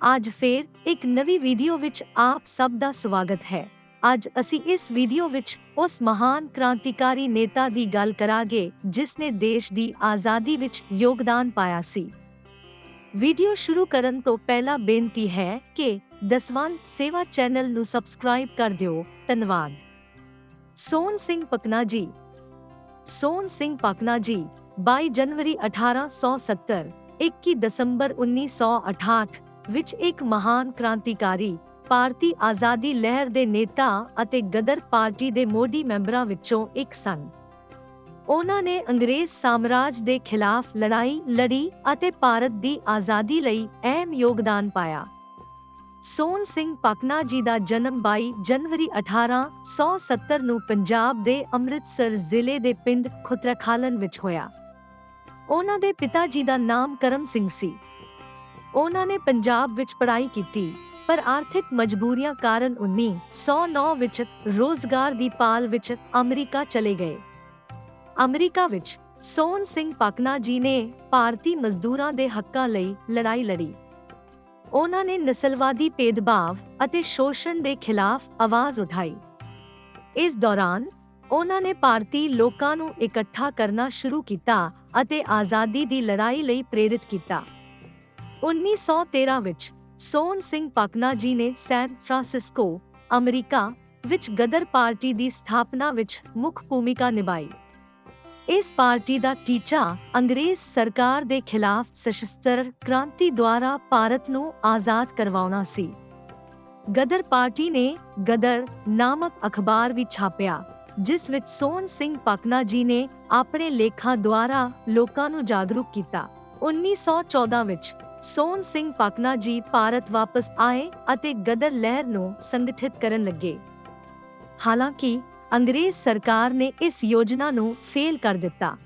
ਅੱਜ ਫੇਰ ਇੱਕ ਨਵੀਂ ਵੀਡੀਓ ਵਿੱਚ ਆਪ ਸਭ ਦਾ ਸਵਾਗਤ ਹੈ। ਅੱਜ ਅਸੀਂ ਇਸ ਵੀਡੀਓ ਵਿੱਚ ਉਸ ਮਹਾਨ ਕ੍ਰਾਂਤੀਕਾਰੀ ਨੇਤਾ ਦੀ ਗੱਲ ਕਰਾਂਗੇ, ਜਿਸ ਨੇ ਦੇਸ਼ ਦੀ ਆਜ਼ਾਦੀ ਵਿੱਚ ਯੋਗਦਾਨ ਪਾਇਆ ਸੀ। ਵੀਡੀਓ ਸ਼ੁਰੂ ਕਰਨ ਤੋਂ ਪਹਿਲਾਂ ਬੇਨਤੀ ਹੈ ਕਿ ਦਸਵੰਤ ਸੇਵਾ ਚੈਨਲ ਨੂੰ ਸਬਸਕ੍ਰਾਈਬ ਕਰ ਦਿਓ। ਧੰਨਵਾਦ। ਸੋਨ ਸਿੰਘ ਪਕਨਾ ਜੀ। ਸੋਨ ਸਿੰਘ ਪਕਨਾ ਜੀ 22 ਜਨਵਰੀ 1870 21 ਦਸੰਬਰ 1968 ਵਿੱਚ ਇੱਕ ਮਹਾਨ ਕ੍ਰਾਂਤੀਕਾਰੀ, ਭਾਰਤੀ ਆਜ਼ਾਦੀ ਲਹਿਰ ਦੇ ਨੇਤਾ ਅਤੇ ਗਦਰ ਪਾਰਟੀ ਦੇ ਮੋਢੀ ਮੈਂਬਰਾਂ ਵਿੱਚੋਂ ਇੱਕ ਸਨ। ਉਹਨਾਂ ਨੇ ਅੰਗਰੇਜ਼ ਸਾਮਰਾਜ ਦੇ ਖਿਲਾਫ ਲੜਾਈ, ਲੜੀ ਅਤੇ ਭਾਰਤ ਦੀ ਆਜ਼ਾਦੀ ਲਈ ਅਹਿਮ ਯੋਗਦਾਨ ਪਾਇਆ। ਸੋਨ ਸਿੰਘ ਪਕਨਾ ਜੀ ਦਾ ਜਨਮ 22 ਜਨਵਰੀ 1870 ਨੂੰ ਪੰਜਾਬ ਦੇ ਅੰਮ੍ਰਿਤਸਰ ਜ਼ਿਲ੍ਹੇ ਦੇ ਪਿੰਡ ਖੁਤਰਖਾਲਨ ਵਿੱਚ ਹੋਇਆ। ਉਹਨਾਂ ਦੇ ਪਿਤਾ ਜੀ ਦਾ ਨਾਮ ਕਰਮ ਸਿੰਘ ਸੀ। ਉਹਨਾਂ ਨੇ ਪੰਜਾਬ ਵਿੱਚ ਪੜ੍ਹਾਈ ਕੀਤੀ, ਪਰ ਆਰਥਿਕ ਮਜਬੂਰੀਆਂ ਕਾਰਨ 1909 ਵਿੱਚ ਰੋਜ਼ਗਾਰ ਦੀ ਪਾਲ ਵਿੱਚ ਅਮਰੀਕਾ ਚਲੇ ਗਏ। ਅਮਰੀਕਾ ਵਿੱਚ ਸੋਨ ਸਿੰਘ ਪਕਨਾ ਜੀ ਨੇ ਭਾਰਤੀ ਮਜ਼ਦੂਰਾਂ ਦੇ ਹੱਕਾਂ ਲਈ ਲੜਾਈ ਲੜੀ। ਉਹਨਾਂ ਨੇ ਨਸਲਵਾਦੀ ਭੇਦਭਾਵ ਅਤੇ ਸ਼ੋਸ਼ਣ ਦੇ ਖਿਲਾਫ ਆਵਾਜ਼ ਉਠਾਈ। ਇਸ ਦੌਰਾਨ ਉਹਨਾਂ ਨੇ ਭਾਰਤੀ ਲੋਕਾਂ ਨੂੰ ਇਕੱਠਾ ਕਰਨਾ ਸ਼ੁਰੂ ਕੀਤਾ ਅਤੇ ਆਜ਼ਾਦੀ ਦੀ ਲੜਾਈ ਲਈ ਪ੍ਰੇਰਿਤ ਕੀਤਾ। 1913 ਵਿੱਚ ਸੋਨ ਸਿੰਘ ਪਾਕਨਾ ਜੀ ਨੇ ਸੈਨ ਫਰਾਂਸਿਸਕੋ, ਅਮਰੀਕਾ ਵਿੱਚ ਗਦਰ ਪਾਰਟੀ ਦੀ ਸਥਾਪਨਾ ਵਿੱਚ ਮੁੱਖ ਭੂਮਿਕਾ ਨਿਭਾਈ। ਇਸ ਪਾਰਟੀ ਦਾ ਟੀਚਾ ਅੰਗਰੇਜ਼ ਸਰਕਾਰ ਦੇ ਖਿਲਾਫ ਸਸ਼ਸਤਰ ਕ੍ਰਾਂਤੀ ਦੁਆਰਾ ਭਾਰਤ ਨੂੰ ਆਜ਼ਾਦ ਕਰਵਾਉਣਾ ਸੀ। ਗਦਰ ਪਾਰਟੀ ਨੇ ਗਦਰ ਨਾਮਕ ਅਖਬਾਰ ਵੀ ਛਾਪਿਆ, ਜਿਸ ਵਿੱਚ ਸੋਨ ਸਿੰਘ ਪਕਨਾ ਜੀ ਨੇ ਆਪਣੇ ਲੇਖਾਂ ਦੁਆਰਾ ਲੋਕਾਂ ਨੂੰ ਜਾਗਰੂਕ ਕੀਤਾ। 1914 ਵਿੱਚ ਸੋਨ ਸਿੰਘ ਪਾਕਨਾ ਜੀ ਭਾਰਤ ਵਾਪਸ ਆਏ ਅਤੇ ਗਦਰ ਲਹਿਰ ਨੂੰ ਸੰਗਠਿਤ ਕਰਨ ਲੱਗੇ। ਹਾਲਾਂਕਿ, ਅੰਗਰੇਜ਼ ਸਰਕਾਰ ਨੇ ਇਸ ਯੋਜਨਾ ਨੂੰ ਫੇਲ ਕਰ ਦਿੱਤਾ।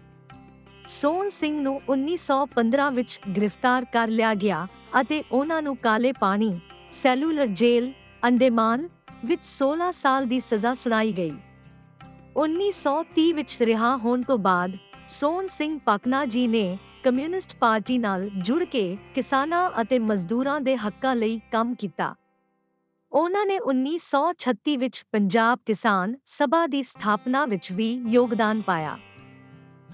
ਸੋਨ ਸਿੰਘ ਨੂੰ 1915 ਵਿੱਚ ਗ੍ਰਿਫਤਾਰ ਕਰ ਲਿਆ ਗਿਆ ਅਤੇ ਉਹਨਾਂ ਨੂੰ ਕਾਲੇ ਪਾਣੀ, ਸੈਲੂਲਰ ਜੇਲ੍ਹ, ਅੰਡੇਮਾਨ ਵਿੱਚ 16 ਸਾਲ ਦੀ ਸਜ਼ਾ ਸੁਣਾਈ ਗਈ। 1930 ਵਿੱਚ ਰਿਹਾ ਹੋਣ ਤੋਂ ਬਾਅਦ ਸੋਨ ਸਿੰਘ ਪਕਨਾ ਜੀ ਨੇ ਕਮਿਊਨਿਸਟ ਪਾਰਟੀ ਨਾਲ ਜੁੜ ਕੇ ਕਿਸਾਨਾਂ ਅਤੇ ਮਜ਼ਦੂਰਾਂ ਦੇ ਹੱਕਾਂ ਲਈ ਕੰਮ ਕੀਤਾ। ਉਹਨਾਂ ਨੇ 1936 ਵਿੱਚ ਪੰਜਾਬ ਕਿਸਾਨ ਸਭਾ ਦੀ ਸਥਾਪਨਾ ਵਿੱਚ ਵੀ ਯੋਗਦਾਨ ਪਾਇਆ।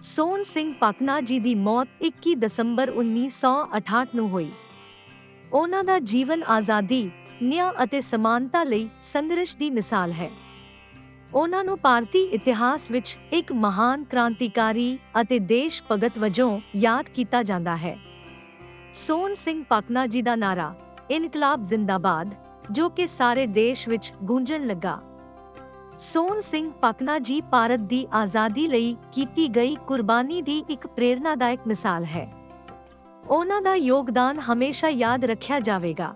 ਸੋਨ ਸਿੰਘ ਪਕਨਾ ਜੀ ਦੀ ਮੌਤ 21 ਦਸੰਬਰ 1968 ਨੂੰ ਹੋਈ। ਉਹਨਾਂ ਦਾ ਜੀਵਨ ਆਜ਼ਾਦੀ, ਨਿਆਂ ਅਤੇ ਸਮਾਨਤਾ ਲਈ ਸੰਘਰਸ਼ ਦੀ ਮਿਸਾਲ ਹੈ। ਉਹਨਾਂ ਨੂੰ ਭਾਰਤੀ ਇਤਿਹਾਸ ਵਿੱਚ ਇੱਕ ਮਹਾਨ ਕ੍ਰਾਂਤੀਕਾਰੀ ਅਤੇ ਦੇਸ਼ ਭਗਤ ਵਜੋਂ ਯਾਦ ਕੀਤਾ ਜਾਂਦਾ ਹੈ। ਸੋਨ ਸਿੰਘ ਪਕਨਾ ਜੀ ਦਾ ਨਾਰਾ ਇਨਕਲਾਬ ਜ਼ਿੰਦਾਬਾਦ, ਜੋ ਕਿ ਸਾਰੇ ਦੇਸ਼ ਵਿੱਚ ਗੂੰਜਣ ਲੱਗਾ। ਸੋਨ ਸਿੰਘ ਪਕਨਾ ਜੀ ਭਾਰਤ ਦੀ ਆਜ਼ਾਦੀ ਲਈ ਕੀਤੀ ਗਈ ਕੁਰਬਾਨੀ ਦੀ ਇੱਕ ਪ੍ਰੇਰਨਾਦਾਇਕ ਮਿਸਾਲ ਹੈ। ਉਹਨਾਂ ਦਾ ਯੋਗਦਾਨ ਹਮੇਸ਼ਾ ਯਾਦ ਰੱਖਿਆ ਜਾਵੇਗਾ।